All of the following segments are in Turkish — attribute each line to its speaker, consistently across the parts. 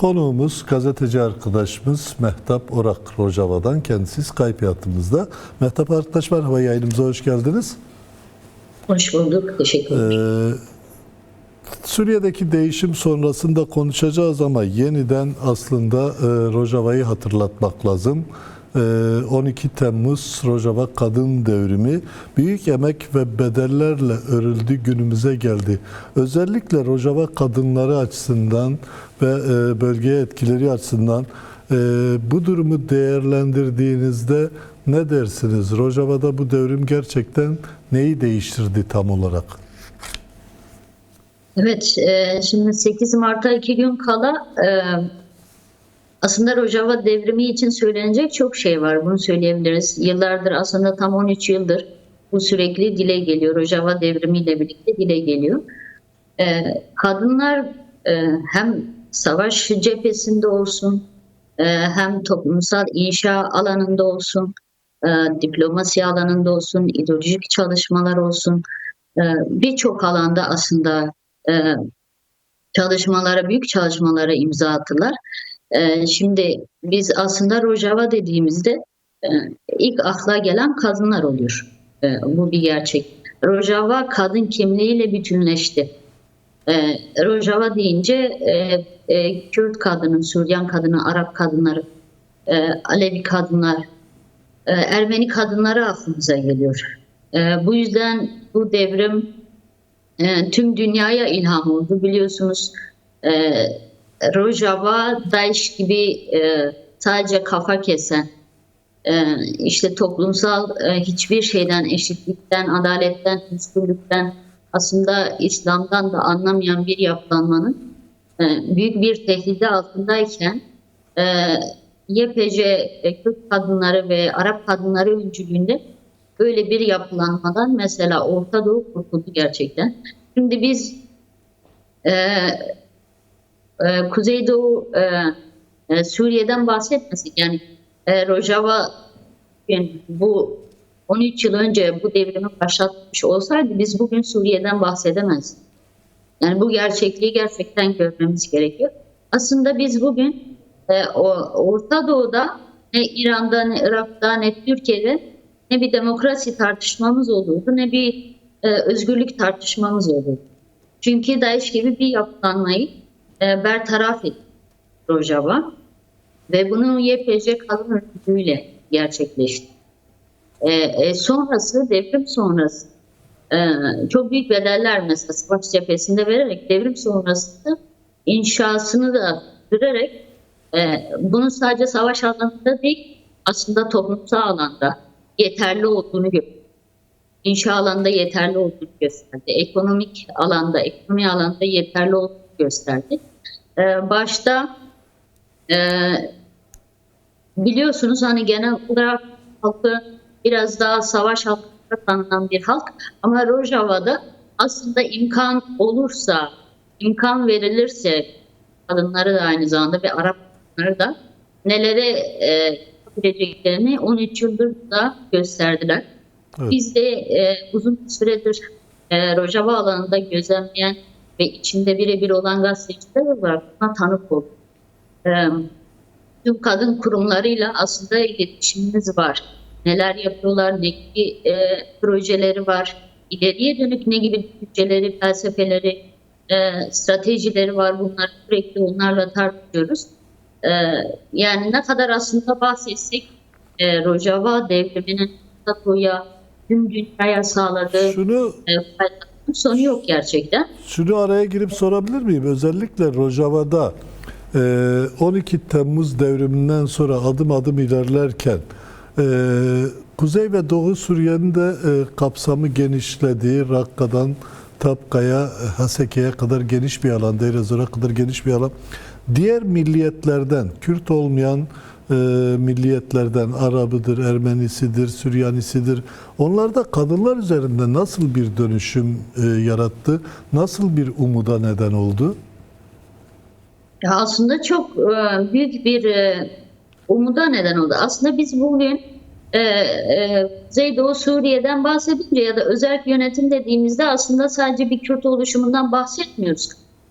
Speaker 1: Konuğumuz gazeteci arkadaşımız Mehtap Orak Rojava'dan kendisi Skype hattımızda. Mehtap arkadaş merhaba yayınımıza hoş geldiniz.
Speaker 2: Hoş bulduk. Teşekkür ederim.
Speaker 1: Ee, Suriye'deki değişim sonrasında konuşacağız ama yeniden aslında e, Rojava'yı hatırlatmak lazım. E, 12 Temmuz Rojava Kadın Devrimi büyük emek ve bedellerle örüldü günümüze geldi. Özellikle Rojava kadınları açısından ve e, bölgeye etkileri açısından e, bu durumu değerlendirdiğinizde ne dersiniz? Rojava'da bu devrim gerçekten neyi değiştirdi tam olarak?
Speaker 2: Evet, e, şimdi 8 Mart'a iki gün kala aslında Rojava devrimi için söylenecek çok şey var. Bunu söyleyebiliriz. Yıllardır aslında tam 13 yıldır bu sürekli dile geliyor. Rojava devrimiyle birlikte dile geliyor. E, kadınlar e, hem savaş cephesinde olsun, e, hem toplumsal inşa alanında olsun, e, diplomasi alanında olsun, ideolojik çalışmalar olsun, e, birçok alanda aslında e, çalışmalara, büyük çalışmalara imza attılar. E, şimdi biz aslında Rojava dediğimizde e, ilk akla gelen kadınlar oluyor. E, bu bir gerçek. Rojava kadın kimliğiyle bütünleşti. E, Rojava deyince Kürt kadını, Suriyan kadını, Arap kadınları, e, Alevi kadınlar, Ermeni kadınları aklımıza geliyor. Bu yüzden bu devrim tüm dünyaya ilham oldu. Biliyorsunuz Rojava, Daesh gibi e, sadece kafa kesen, e, işte toplumsal e, hiçbir şeyden, eşitlikten, adaletten, özgürlükten, aslında İslam'dan da anlamayan bir yapılanmanın e, büyük bir tehlide altındayken e, YPC e, Kürt kadınları ve Arap kadınları öncülüğünde böyle bir yapılanmadan mesela Orta Doğu kurtuldu gerçekten. Şimdi biz e, e, Kuzeydoğu e, e, Suriye'den bahsetmesek yani e, Rojava yani bu 13 yıl önce bu devrimi başlatmış olsaydı biz bugün Suriye'den bahsedemezdik. Yani bu gerçekliği gerçekten görmemiz gerekiyor. Aslında biz bugün e, o, Orta Doğu'da ne İran'da ne Irak'ta ne Türkiye'de ne bir demokrasi tartışmamız olurdu ne bir e, özgürlük tartışmamız olurdu. Çünkü DAEŞ gibi bir yapılanmayı e, bertaraf etti Rojava ve bunu YPG kalın örgütüyle gerçekleşti. E, e, sonrası, devrim sonrası e, çok büyük bedeller mesela savaş cephesinde vererek devrim sonrası inşasını da sürerek e, bunun sadece savaş alanında değil aslında toplumsal alanda yeterli olduğunu gösterdi. İnşa alanında yeterli olduğunu gösterdi. Ekonomik alanda, ekonomi alanda yeterli olduğunu gösterdi. Ee, başta e, biliyorsunuz hani genel olarak halkı biraz daha savaş halkına tanınan bir halk ama Rojava'da aslında imkan olursa, imkan verilirse kadınları da aynı zamanda ve Arap kadınları da nelere e, yapabileceklerini 13 yıldır da gösterdiler.
Speaker 1: Evet.
Speaker 2: Biz de e, uzun süredir e, Rojava alanında gözlemleyen ve içinde birebir olan gazeteciler olarak buna tanık olduk. E, tüm kadın kurumlarıyla aslında iletişimimiz var. Neler yapıyorlar, ne gibi e, projeleri var, ileriye dönük ne gibi düşünceleri, felsefeleri, e, stratejileri var. Bunları sürekli onlarla tartışıyoruz. E, yani ne kadar aslında bahsetsek e, Rojava devriminin NATO'ya, tüm dünyaya sağladığı
Speaker 1: Şunu
Speaker 2: e, sonu yok gerçekten.
Speaker 1: Şunu araya girip sorabilir miyim? Özellikle Rojava'da e, 12 Temmuz devriminden sonra adım adım ilerlerken e, Kuzey ve Doğu Suriye'nin de e, kapsamı genişlediği Rakka'dan Tapka'ya, Haseke'ye kadar geniş bir alan, Deir ez-Zor'a kadar geniş bir alan. Diğer milliyetlerden, Kürt olmayan e, milliyetlerden Arabıdır, Ermenisidir, Süryanisidir. Onlarda kadınlar üzerinde nasıl bir dönüşüm e, yarattı? Nasıl bir umuda neden oldu?
Speaker 2: Ya aslında çok e, büyük bir e, umuda neden oldu. Aslında biz bugün e, Kuzeydoğu Suriye'den bahsedince ya da özel yönetim dediğimizde aslında sadece bir Kürt oluşumundan bahsetmiyoruz.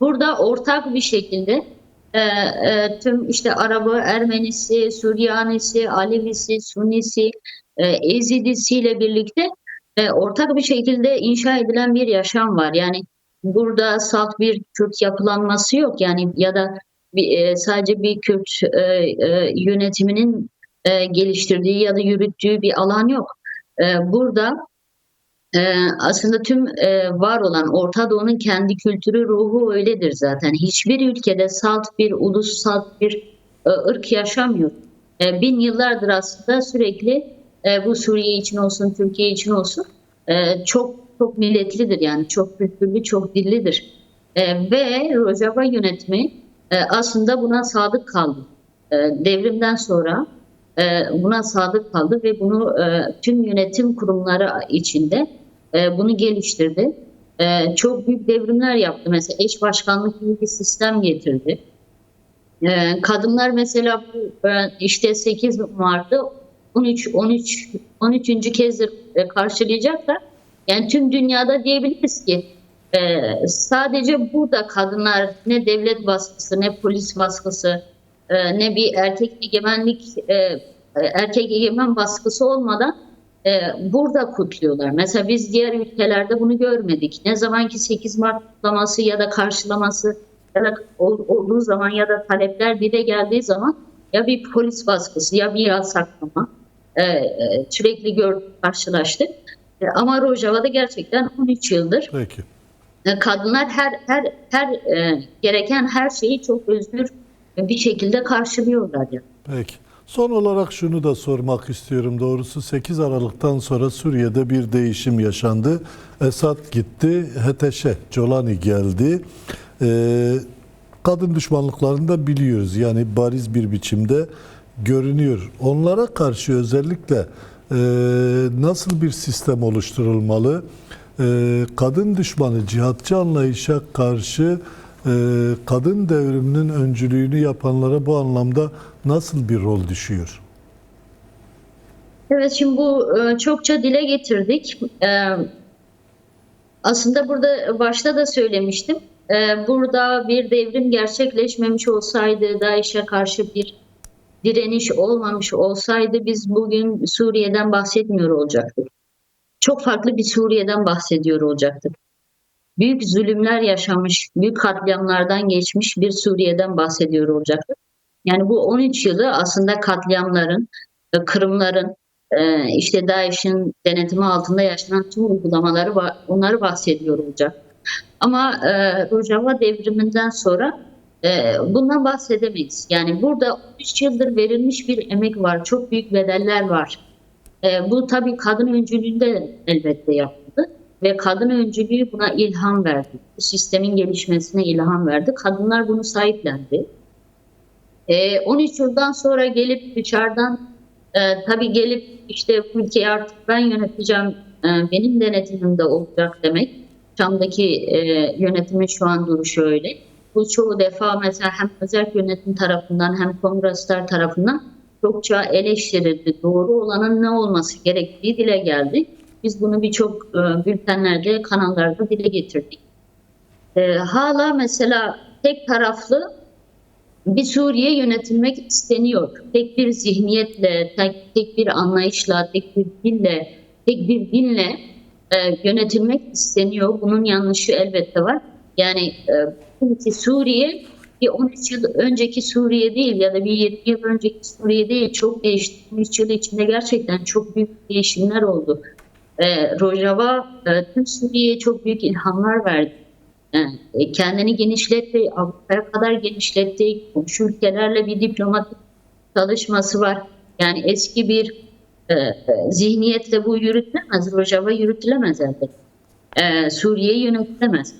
Speaker 2: Burada ortak bir şekilde e, e, tüm işte Arabı, Ermenisi, Süryanisi, Alevisi, Sunnisi, e, Ezidisiyle birlikte e, ortak bir şekilde inşa edilen bir yaşam var. Yani burada salt bir Kürt yapılanması yok. Yani ya da bir, e, sadece bir Kürt e, e, yönetiminin e, geliştirdiği ya da yürüttüğü bir alan yok. E, burada aslında tüm var olan Orta Doğu'nun kendi kültürü, ruhu öyledir zaten. Hiçbir ülkede salt bir ulus, salt bir ırk yaşamıyor. Bin yıllardır aslında sürekli bu Suriye için olsun, Türkiye için olsun çok çok milletlidir yani çok kültürlü, çok dillidir. Ve Rojava yönetimi aslında buna sadık kaldı. Devrimden sonra buna sadık kaldı ve bunu tüm yönetim kurumları içinde e, bunu geliştirdi. E, çok büyük devrimler yaptı. Mesela eş başkanlık gibi bir sistem getirdi. E, kadınlar mesela bu e, işte 8 Mart'ta 13 13 13. kez e, karşılayacaklar. Yani tüm dünyada diyebiliriz ki e, sadece burada kadınlar ne devlet baskısı ne polis baskısı e, ne bir erkek egemenlik e, erkek egemen baskısı olmadan e, burada kutluyorlar. Mesela biz diğer ülkelerde bunu görmedik. Ne zamanki 8 Mart kutlaması ya da karşılaması ya da ol- olduğu zaman ya da talepler dile geldiği zaman ya bir polis baskısı ya bir yasaklama e, e, sürekli gördük, karşılaştık. E, ama Rojava'da gerçekten 13 yıldır
Speaker 1: Peki.
Speaker 2: e, kadınlar her her her e, gereken her şeyi çok özgür bir şekilde karşılıyorlar. Yani.
Speaker 1: Peki. Son olarak şunu da sormak istiyorum doğrusu 8 Aralık'tan sonra Suriye'de bir değişim yaşandı. Esad gitti, HTŞ, Colani geldi. Ee, kadın düşmanlıklarını da biliyoruz yani bariz bir biçimde görünüyor. Onlara karşı özellikle e, nasıl bir sistem oluşturulmalı? E, kadın düşmanı, cihatçı anlayışa karşı e, kadın devriminin öncülüğünü yapanlara bu anlamda nasıl bir rol düşüyor?
Speaker 2: Evet şimdi bu e, çokça dile getirdik. E, aslında burada başta da söylemiştim. E, burada bir devrim gerçekleşmemiş olsaydı, DAEŞ'e karşı bir direniş olmamış olsaydı biz bugün Suriye'den bahsetmiyor olacaktık. Çok farklı bir Suriye'den bahsediyor olacaktık. Büyük zulümler yaşamış, büyük katliamlardan geçmiş bir Suriye'den bahsediyor olacaktık. Yani bu 13 yılı aslında katliamların, e, kırımların, e, işte DAEŞ'in denetimi altında yaşanan tüm uygulamaları va- onları bahsediyor olacak. Ama e, Rojava devriminden sonra e, bundan bahsedemeyiz. Yani burada 13 yıldır verilmiş bir emek var, çok büyük bedeller var. E, bu tabii kadın öncülüğünde elbette yapıldı ve kadın öncülüğü buna ilham verdi. Sistemin gelişmesine ilham verdi. Kadınlar bunu sahiplendi. E, 13 yıldan sonra gelip dışarıdan e, tabii gelip işte ülkeyi artık ben yöneteceğim, e, benim denetimimde olacak demek. Şam'daki e, yönetimin şu an duruşu öyle. Bu çoğu defa mesela hem özel yönetim tarafından hem kongresler tarafından çokça eleştirildi. Doğru olanın ne olması gerektiği dile geldi. Biz bunu birçok e, bültenlerde, kanallarda dile getirdik. E, hala mesela tek taraflı bir Suriye yönetilmek isteniyor. Tek bir zihniyetle, tek, tek bir anlayışla, tek bir dille, tek bir dinle e, yönetilmek isteniyor. Bunun yanlışı elbette var. Yani e, bugünkü Suriye bir 13 yıl önceki Suriye değil ya da bir 20 yıl önceki Suriye değil. Çok değişti. 13 yıl içinde gerçekten çok büyük değişimler oldu. E, Rojava e, tüm Suriye'ye çok büyük ilhamlar verdi. E, kendini genişletti, Avrupa'ya kadar genişletti. Komşu ülkelerle bir diplomatik çalışması var. Yani eski bir e, e, zihniyetle bu yürütülemez. Rojava yürütülemez elbette. E, Suriye yönetilemez.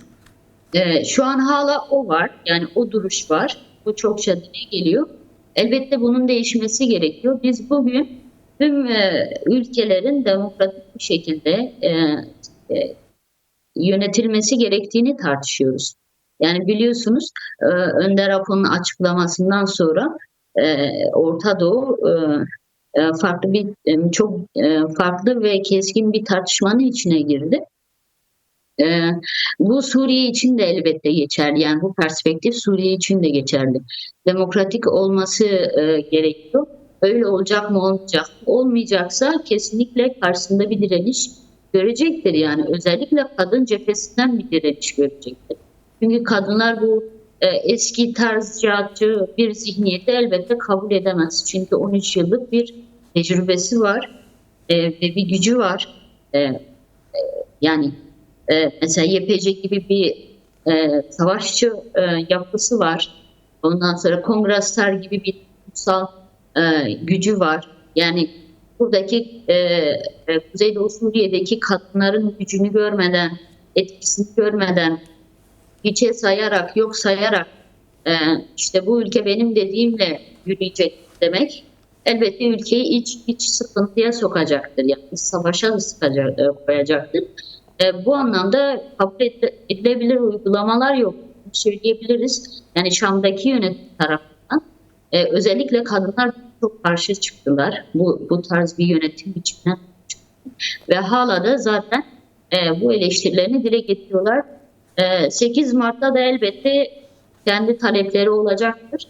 Speaker 2: E, şu an hala o var. Yani o duruş var. Bu çokça dile geliyor. Elbette bunun değişmesi gerekiyor. Biz bugün tüm e, ülkelerin demokratik bir şekilde e, e, yönetilmesi gerektiğini tartışıyoruz. Yani biliyorsunuz e, Önder Apo'nun açıklamasından sonra e, Orta Doğu e, farklı bir çok farklı ve keskin bir tartışmanın içine girdi. Bu Suriye için de elbette geçerli. Yani bu perspektif Suriye için de geçerli. Demokratik olması gerekiyor. Öyle olacak mı olmayacak mı? Olmayacaksa kesinlikle karşısında bir direniş görecektir. Yani özellikle kadın cephesinden bir direniş görecektir. Çünkü kadınlar bu e, eski tarz cihatçı bir zihniyeti elbette kabul edemez. Çünkü 13 yıllık bir tecrübesi var e, ve bir gücü var. E, e, yani e, mesela YPG gibi bir e, savaşçı e, yapısı var. Ondan sonra Kongresler gibi bir kutsal e, gücü var. Yani buradaki e, e, Kuzeydoğu Suriye'deki kadınların gücünü görmeden, etkisini görmeden, hiçe sayarak, yok sayarak e, işte bu ülke benim dediğimle yürüyecek demek elbette ülkeyi iç iç sıkıntıya sokacaktır. Yani savaşa sıkacak, e, koyacaktır. E, bu anlamda kabul ed- edilebilir uygulamalar yok. Söyleyebiliriz. Yani Şam'daki yönetim tarafından e, özellikle kadınlar çok karşı çıktılar. Bu, bu tarz bir yönetim biçiminden çıktı. Ve hala da zaten e, bu eleştirilerini dile getiriyorlar. E, 8 Mart'ta da elbette kendi talepleri olacaktır.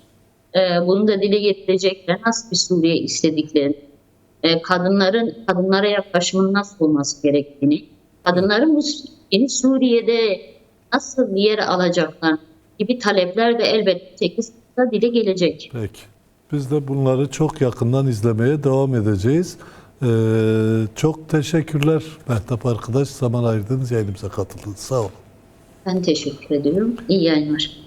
Speaker 2: E, bunu da dile getirecekler. Nasıl bir Suriye istediklerini, e, kadınların kadınlara yaklaşımın nasıl olması gerektiğini, kadınların bu yeni Suriye'de nasıl yer alacaklar gibi talepler de elbette 8 Mart'ta dile gelecek.
Speaker 1: Peki. Biz de bunları çok yakından izlemeye devam edeceğiz. Ee, çok teşekkürler Mehtap arkadaş. Zaman ayırdınız, yayınımıza katıldınız. Sağ olun.
Speaker 2: Ben teşekkür ediyorum. İyi yayınlar.